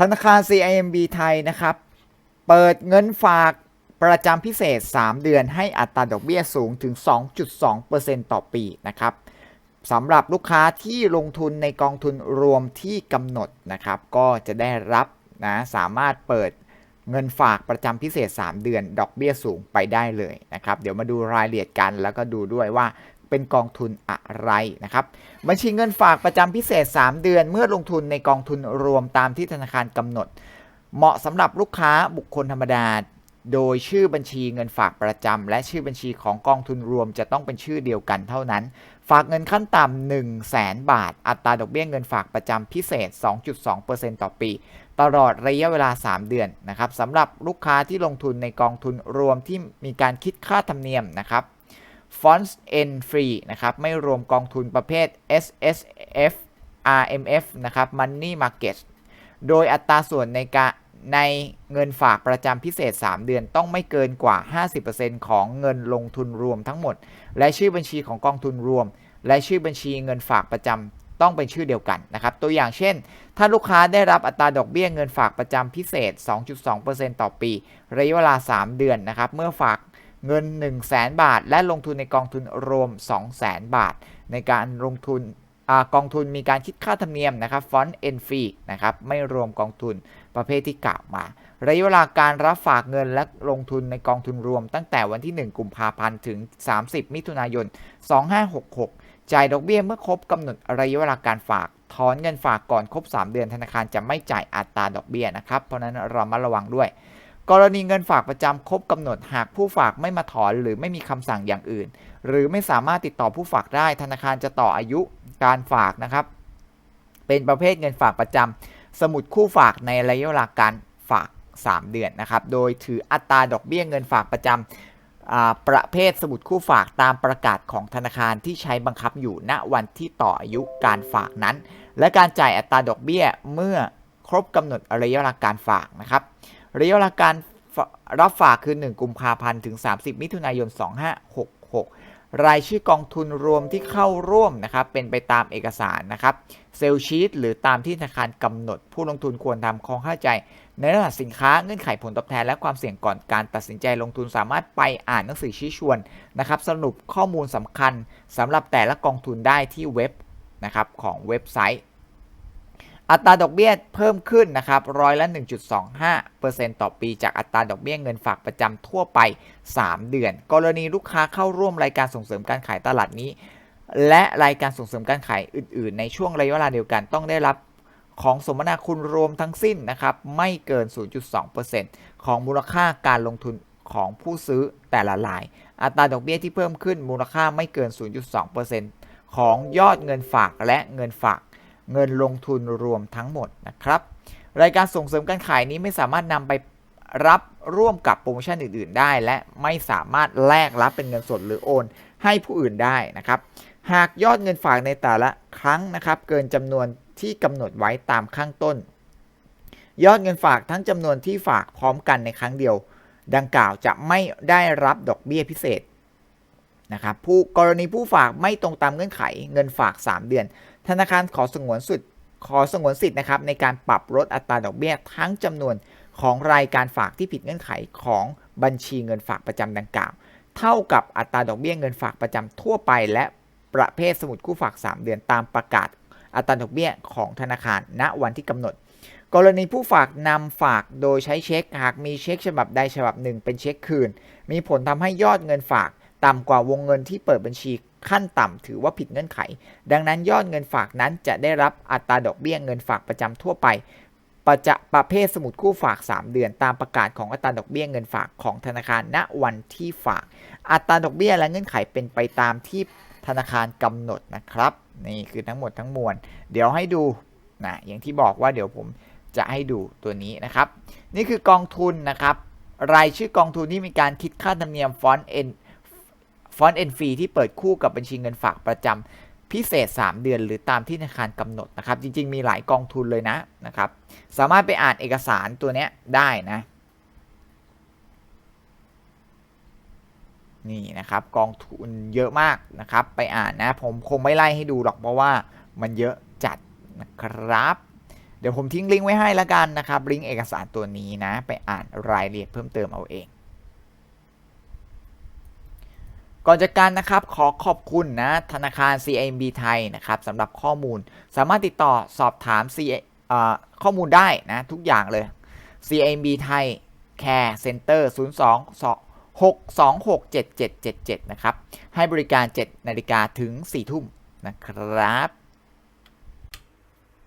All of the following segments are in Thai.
ธนาคาร CIMB ไทยนะครับ เปิดเงินฝากประจำพิเศษ 3 เดือนให้อัตราดอกเบี้ยสูงถึง 2.2%ต่อปีนะครับสำหรับลูกค้าที่ลงทุนในกองทุนรวมที่กำหนดนะครับ ก็จะได้รับนะสามารถเปิดเงินฝากประจำพิเศษ 3 เดือน ดอกเบี้ยสูงไปได้เลยนะครับ เดี๋ยวมาดูรายละเอียดกัน แล้วก็ดูด้วยว่า เป็นกองทุนอะไรนะครับ บัญชีเงินฝากประจำพิเศษ 3 เดือน เมื่อลงทุนในกองทุนรวมตามที่ธนาคารกำหนด เหมาะสำหรับลูกค้าบุคคลธรรมดา โดยชื่อบัญชีเงินฝากประจำและชื่อบัญชีของกองทุนรวมจะต้องเป็นชื่อเดียวกันเท่านั้น ฝากเงินขั้นต่ำ1 0 0 0 0แบาท อัตราดอกเบี้ยเงินฝากประจำพิเศษ 2.2%ต่อปีตลอดระยะเวลา 3 เดือนนะครับสำหรับลูกค้าที่ลงทุนในกองทุนรวมที่มีการคิดค่าธรรมเนียมนะครับ Funds N Free นะครับ ไม่รวมกองทุนประเภท S S F R M F นะครับ Money Market โดยอัตราส่วนในการในเงินฝากประจำพิเศษ 3 เดือนต้องไม่เกินกว่า 50%ของเงินลงทุนรวมทั้งหมด และชื่อบัญชีของกองทุนรวม และชื่อบัญชีเงินฝากประจำต้องเป็นชื่อเดียวกันนะครับ ตัวอย่างเช่น ถ้าลูกค้าได้รับอัตราดอกเบี้ยเงินฝากประจำพิเศษ 2.2%ต่อปี ระยะเวลา 3 เดือนนะครับ เมื่อฝาก เงิน 1 0 0 0 0แบาท และลงทุนในกองทุนรวม 2 0 0 0 0 0บาท ในการลงทุนอกองทุนมีการคิดค่าธรรมเนียมนะครับฟอนต์เอ็นฟรีนะครับไม่รวมกองทุนประเภทที่กล่าวมา ระยะเวลาการรับฝากเงินและลงทุนในกองทุนรวม ตั้งแต่วันที่ 1 กุมภาพันธ์ถึง 30 มิถุนายน 2566 จ่ายดอกเบี้ยเมื่อครบกำหนดระยะเวลาการฝากถอนเงินฝากก่อนครบ 3 เดือนธนาคารจะไม่จ่ายอัตราดอกเบี้ยนะครับ เพราะนั้นเรามาระวังด้วย กรณีเงินฝากประจำครบกำหนดหากผู้ฝากไม่มาถอนหรือไม่มีคำสั่งอย่างอื่น หรือไม่สามารถติดต่อผู้ฝากได้ธนาคารจะต่ออายุการฝากนะครับ เป็นประเภทเงินฝากประจำสมุดคู่ฝากในระยะเวลาการฝาก 3 เดือนนะครับ โดยถืออัตราดอกเบี้ยเงินฝากประจำประเภทสมุดคู่ฝากตามประกาศของธนาคารที่ใช้บังคับอยู่ณวันที่ต่ออายุการฝากนั้น และการจ่ายอัตราดอกเบี้ยเมื่อครบกำหนดระยะเวลาการฝากนะครับ ระยะเวลาการรับฝากคือ 1 กุมภาพันธ์ถึง 30 มิถุนายน 2566 รายชื่อกองทุนรวมที่เข้าร่วมนะครับเป็นไปตามเอกสารนะครับเซลชีตหรือตามที่ธนาคารกำหนด ผู้ลงทุนควรทำความเข้าใจ ในรื่องสินค้าเงื่อนไขผลตอบแทน และความเสี่ยงก่อนการตัดสินใจลงทุนสามารถไปอ่านหนังสือชี้ชวนนะครับสรุปข้อมูลสำคัญสำหรับแต่ละกองทุนได้ที่เว็บนะครับของเว็บไซต์ อัตราดอกเบี้ยเพิ่มขึ้นนะครับร้อยละ 1.25%ต่อปีจากอัตราดอกเบี้ยเงินฝากประจำทั่วไป 3 เดือน กรณีลูกค้าเข้าร่วมรายการส่งเสริมการขายตลาดนี้ และรายการส่งเสริมการขายอื่น ๆ ในช่วงระยะเวลาเดียวกันต้องได้รับของสมนาคุณรวมทั้งสิ้นนะครับไม่เกิน 0.2%ของมูลค่าการลงทุนของผู้ซื้อแต่ละราย อัตราดอกเบี้ยที่เพิ่มขึ้นมูลค่าไม่เกิน 0.2%ของยอดเงินฝากและเงินฝาก เงินลงทุนรวมทั้งหมดนะครับ รายการส่งเสริมการขายนี้ไม่สามารถนำไปรับร่วมกับโปรโมชั่นอื่น ๆ ได้ และไม่สามารถแลกรับเป็นเงินสดหรือโอน ให้ผู้อื่นได้นะครับ หากยอดเงินฝากในแต่ละครั้งนะครับ เกินจำนวนที่กำหนดไว้ตามข้างต้น ยอดเงินฝากทั้งจำนวนที่ฝากพร้อมกันในครั้งเดียว ดังกล่าวจะไม่ได้รับดอกเบี้ยพิเศษนะครับผู้กรณีผู้ฝากไม่ตรงตามเงื่อนไข เงินฝาก 3 เดือน ธนาคารขอสงวนสิทธิ์ขอสงวนสิทธิ์นะครับในการปรับลดอัตราดอกเบี้ยทั้งจำนวนของรายการฝากที่ผิดเงื่อนไขของบัญชีเงินฝากประจำดังกล่าว เท่ากับอัตราดอกเบี้ยเงินฝากประจำทั่วไป และประเภทสมุดคู่ฝาก 3 เดือนตามประกาศอัตราดอกเบี้ยของธนาคารณวันที่กำหนด กรณีผู้ฝากนำฝากโดยใช้เช็คหากมีเช็คฉบับใดฉบับหนึ่งเป็นเช็คคืน มีผลทำให้ยอดเงินฝากต่ำกว่าวงเงินที่เปิดบัญชี ขั้นต่ำถือว่าผิดเงื่อนไข ดังนั้นยอดเงินฝากนั้นจะได้รับอัตราดอกเบี้ยเงินฝากประจำทั่วไป ประจะประเภทสมุดคู่ฝาก 3 เดือนตามประกาศของอัตราดอกเบี้ยเงินฝากของธนาคารณวันที่ฝาก อัตราดอกเบี้ยและเงื่อนไขเป็นไปตามที่ธนาคารกำหนดนะครับนี่คือทั้งหมดทั้งมวล เดี๋ยวให้ดูนะอย่างที่บอกว่าเดี๋ยวผมจะให้ดูตัวนี้นะครับ นี่คือกองทุนนะครับ รายชื่อกองทุนที่มีการคิดค่าธรรมเนียมฟอนต์เอ็น ฟอนต์เอ็นฟรีที่เปิดคู่กับบัญชีเงินฝากประจำพิเศษ 3 เดือน หรือตามที่ธนาคารกำหนดนะครับ จริง ๆ มีหลายกองทุนเลยนะนะครับ สามารถไปอ่านเอกสารตัวนี้ได้นะ นี่นะครับกองทุนเยอะมากนะครับ ไปอ่านนะ ผมคงไม่ไล่ให้ดูหรอกเพราะว่ามันเยอะจัดนะครับ เดี๋ยวผมทิ้งลิงก์ไว้ให้แล้วกันนะครับลิงก์เอกสารตัวนี้นะ ไปอ่านรายละเอียดเพิ่มเติมเอาเอง ก่อนจากการนะครับขอขอบคุณนะธนาคาร CIMB ไทยนะครับสำหรับข้อมูลสามารถติดต่อสอบถาม C ข้อมูลได้นะทุกอย่างเลย CIMB ไทย Care Center 02 626 7777 นะครับ ให้บริการ 7 นาฬิกาถึง 4 ทุ่มนะครับ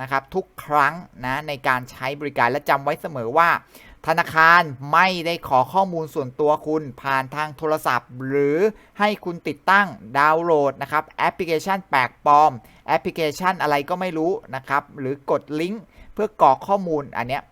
นะครับทุกครั้งนะในการใช้บริการและจำไว้เสมอว่า ธนาคารไม่ได้ขอข้อมูลส่วนตัวคุณผ่านทางโทรศัพท์ หรือให้คุณติดตั้งดาวน์โหลดนะครับแอปพลิเคชันแปลกปลอม แอปพลิเคชันอะไรก็ไม่รู้นะครับหรือกดลิงก์เพื่อกรอกข้อมูลอันเนี้ย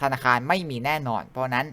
ธนาคารไม่มีแน่นอน เพราะนั้น